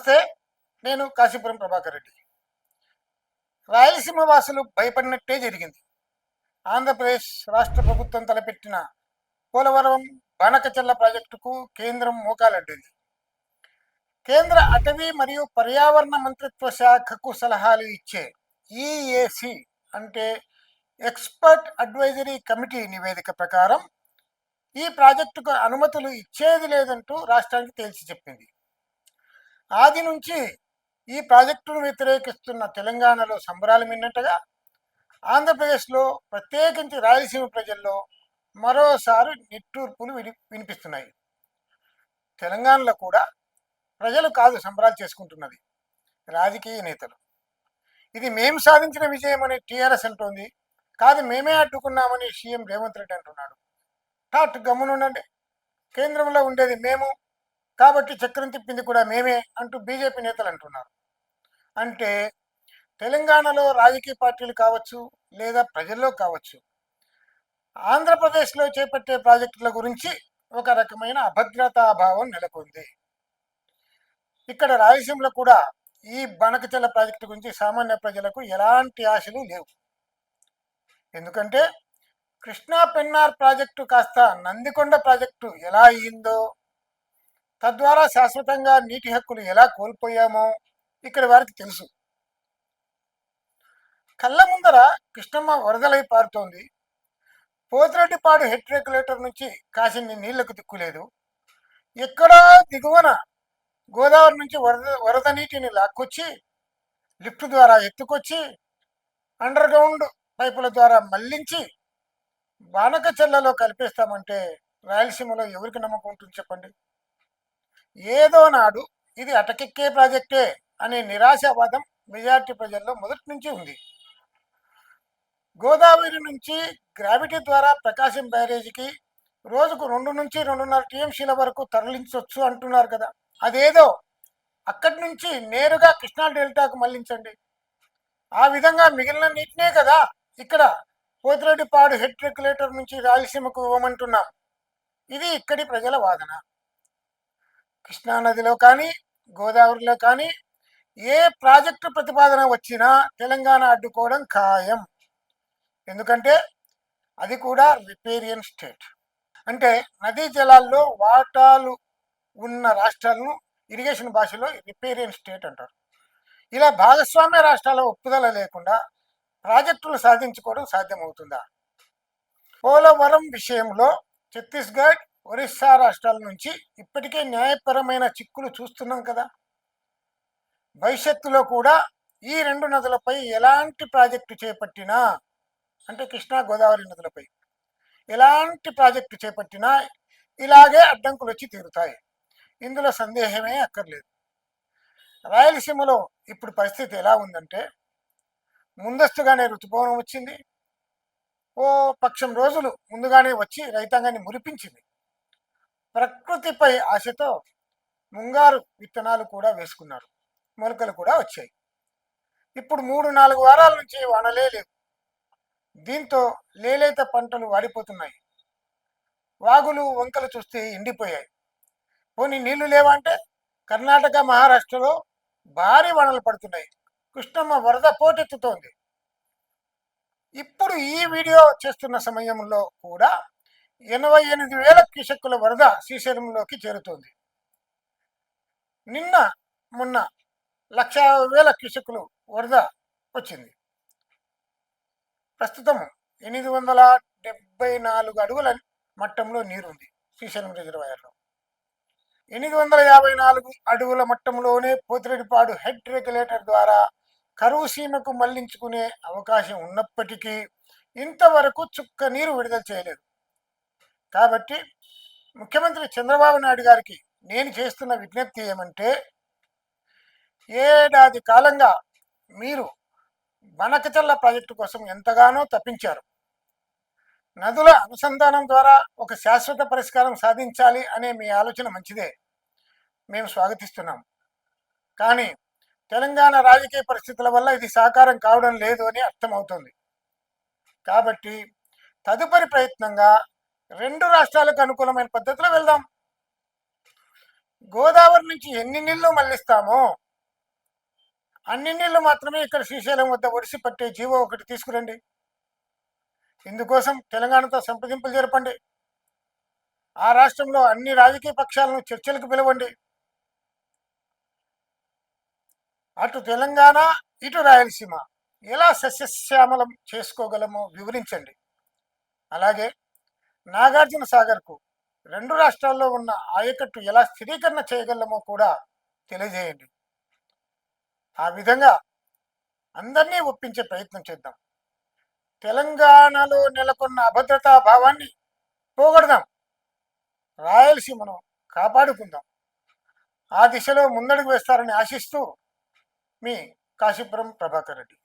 నమస్తే నేను కాశీపురం ప్రభాకర్ రెడ్డి. రాయలసీమ వాసులు భయపడినట్టే జరిగింది. ఆంధ్రప్రదేశ్ రాష్ట్ర ప్రభుత్వం తలపెట్టిన పోలవరం బాణకచెల్ల ప్రాజెక్టుకు కేంద్రం మోకాలడ్డింది. కేంద్ర అటవీ మరియు పర్యావరణ మంత్రిత్వ శాఖకు సలహాలు ఇచ్చే ఈఏసి అంటే ఎక్స్పర్ట్ అడ్వైజరీ కమిటీ నివేదిక ప్రకారం ఈ ప్రాజెక్టుకు అనుమతులు ఇచ్చేది లేదంటూ రాష్ట్రానికి తేల్చి చెప్పింది. ఆది నుంచి ఈ ప్రాజెక్టును వ్యతిరేకిస్తున్న తెలంగాణలో సంబరాలు మిన్నట్టుగా ఆంధ్రప్రదేశ్లో ప్రత్యేకించి రాయలసీమ ప్రజల్లో మరోసారి నిట్టూర్పులు విని వినిపిస్తున్నాయి. తెలంగాణలో కూడా ప్రజలు కాదు సంబరాలు చేసుకుంటున్నది రాజకీయ నేతలు. ఇది మేము సాధించిన విజయం అని టీఆర్ఎస్ అంటోంది. కాదు మేమే అడ్డుకున్నామని సీఎం రేవంత్ రెడ్డి అంటున్నాడు. టాట్ గమ్మునుండండి. కేంద్రంలో ఉండేది మేము కాబట్టి చక్రం తిప్పింది కూడా మేమే అంటూ బీజేపీ నేతలు అంటున్నారు. అంటే తెలంగాణలో రాజకీయ పార్టీలు కావచ్చు లేదా ప్రజల్లో కావచ్చు ఆంధ్రప్రదేశ్లో చేపట్టే ప్రాజెక్టుల గురించి ఒక రకమైన అభద్రతాభావం నెలకొంది. ఇక్కడ రాయలసీమలో కూడా ఈ బనకచల్ల ప్రాజెక్టు గురించి సామాన్య ప్రజలకు ఎలాంటి ఆశలు లేవు. ఎందుకంటే కృష్ణా పెన్నార్ ప్రాజెక్టు కాస్త నందికొండ ప్రాజెక్టు ఎలా అయ్యిందో తద్వారా శాశ్వతంగా నీటి హక్కులు ఎలా కోల్పోయామో ఇక్కడ వారికి తెలుసు. కళ్ళ ముందర కృష్ణమ్మ వరదలై పారుతోంది. పోతిరెడ్డిపాడు హెడ్ రెగ్యులేటర్ నుంచి కాసిన్ని నీళ్ళకు దిక్కులేదు. ఎక్కడో దిగువన గోదావరి నుంచి వరద వరద నీటిని లాక్కొచ్చి లిఫ్ట్ ద్వారా ఎత్తుకొచ్చి అండర్ గ్రౌండ్ పైపుల ద్వారా మళ్ళించి బానక చెల్లలో కలిపేస్తామంటే రాయలసీమలో ఎవరికి నమ్మకం ఉంటుంది చెప్పండి? ఏదో నాడు ఇది అటకెక్కే ప్రాజెక్టే అనే నిరాశావాదం మెజార్టీ ప్రజల్లో మొదటి నుంచి ఉంది. గోదావరి నుంచి గ్రావిటీ ద్వారా ప్రకాశం బ్యారేజీకి రోజుకు రెండు నుంచి రెండున్నర టీఎంసీల వరకు తరలించవచ్చు అంటున్నారు కదా. అదేదో అక్కడి నుంచి నేరుగా కృష్ణా డెల్టాకు మళ్ళించండి. ఆ విధంగా మిగిలిన నీటినే కదా ఇక్కడ పోతిరెడ్డిపాడు హెడ్ రెగ్యులేటర్ నుంచి రాయలసీమకు ఇవ్వమంటున్నాం. ఇది ఇక్కడి ప్రజల వాదన. కృష్ణా నదిలో కానీ గోదావరిలో కానీ ఏ ప్రాజెక్టు ప్రతిపాదన వచ్చినా తెలంగాణ అడ్డుకోవడం ఖాయం. ఎందుకంటే అది కూడా రిపేరియన్ స్టేట్. అంటే నదీ జలాల్లో వాటాలు ఉన్న రాష్ట్రాలను ఇరిగేషన్ భాషలో రిపేరియన్ స్టేట్ అంటారు. ఇలా భాగస్వామ్య రాష్ట్రాల ఒప్పుదల లేకుండా ప్రాజెక్టులు సాధించుకోవడం సాధ్యమవుతుందా? పోలవరం విషయంలో ఛత్తీస్గఢ్ ఒరిస్సా రాష్ట్రాల నుంచి ఇప్పటికే న్యాయపరమైన చిక్కులు చూస్తున్నాం కదా. భవిష్యత్తులో కూడా ఈ రెండు నదులపై ఎలాంటి ప్రాజెక్టు చేపట్టినా అంటే కృష్ణా గోదావరి నదులపై ఎలాంటి ప్రాజెక్టు చేపట్టినా ఇలాగే అడ్డంకులు వచ్చి తీరుతాయి. ఇందులో సందేహమే అక్కర్లేదు. రాయలసీమలో ఇప్పుడు పరిస్థితి ఎలా ఉందంటే ముందస్తుగానే ఋతుపవనం వచ్చింది. ఓ పక్షం రోజులు ముందుగానే వచ్చి రైతాంగాన్ని మురిపించింది. ప్రకృతిపై ఆశతో ముంగారు విత్తనాలు కూడా వేసుకున్నారు. మొలకలు కూడా వచ్చాయి. ఇప్పుడు మూడు నాలుగు వారాల నుంచి వానలే లేవు దీంతో లేలేత పంటలు వాడిపోతున్నాయి. వాగులు వంకలు చూస్తే ఎండిపోయాయి. పోనీ నీళ్ళు లేవంటే కర్ణాటక మహారాష్ట్రలో భారీ వానలు పడుతున్నాయి. కృష్ణమ్మ వరద పోటెత్తుతోంది. ఇప్పుడు ఈ వీడియో చేస్తున్న సమయంలో కూడా ఎనభై ఎనిమిది వేల క్యూసెక్కుల వరద శ్రీశైలంలోకి చేరుతోంది. నిన్న మొన్న లక్ష వేల క్యూసెక్కులు వరద వచ్చింది. ప్రస్తుతం ఎనిమిది వందల డెబ్బై నాలుగు అడుగుల మట్టంలో నీరుంది శ్రీశైలం రిజర్వాయర్లో. ఎనిమిది వందల యాభై నాలుగు అడుగుల మట్టంలోనే పోతిరెడ్డిపాడు హెడ్ రెగ్యులేటర్ ద్వారా కరువు సీమకు మళ్ళించుకునే అవకాశం ఉన్నప్పటికీ ఇంతవరకు చుక్క నీరు విడుదల చేయలేదు. కాబట్టి ముఖ్యమంత్రి చంద్రబాబు నాయుడు గారికి నేను చేస్తున్న విజ్ఞప్తి ఏమంటే ఏడాది కాలంగా మీరు బనకచల్ల ప్రాజెక్టు కోసం ఎంతగానో తప్పించారు. నదుల అనుసంధానం ద్వారా ఒక శాశ్వత పరిష్కారం సాధించాలి అనే మీ ఆలోచన మంచిదే. మేము స్వాగతిస్తున్నాం. కానీ తెలంగాణ రాజకీయ పరిస్థితుల వల్ల ఇది సాకారం కావడం లేదు అని అర్థమవుతుంది. కాబట్టి తదుపరి ప్రయత్నంగా రెండు రాష్ట్రాలకు అనుకూలమైన పద్ధతిలో వెళ్దాం. గోదావరి నుంచి ఎన్ని నీళ్ళు మళ్ళిస్తామో అన్ని నీళ్ళు మాత్రమే ఇక్కడ శ్రీశైలం వద్ద ఒడిసి పట్టే జీవో ఒకటి తీసుకురండి. ఇందుకోసం తెలంగాణతో సంప్రదింపులు జరపండి. ఆ రాష్ట్రంలో అన్ని రాజకీయ పక్షాలను చర్చలకు పిలవండి. అటు తెలంగాణ ఇటు రాయలసీమ ఎలా సస్యశ్యామలం చేసుకోగలమో వివరించండి. అలాగే నాగార్జున సాగర్కు రెండు రాష్ట్రాల్లో ఉన్న ఆయకట్టు ఎలా స్థిరీకరణ చేయగలమో కూడా తెలియజేయండి. ఆ విధంగా అందరినీ ఒప్పించే ప్రయత్నం చేద్దాం. తెలంగాణలో నెలకొన్న అభద్రతా భావాన్ని పోగొడదాం. రాయలసీమను కాపాడుకుందాం. ఆ దిశలో ముందడుగు వేస్తారని ఆశిస్తూ మీ కాశీపురం ప్రభాకర్ రెడ్డి.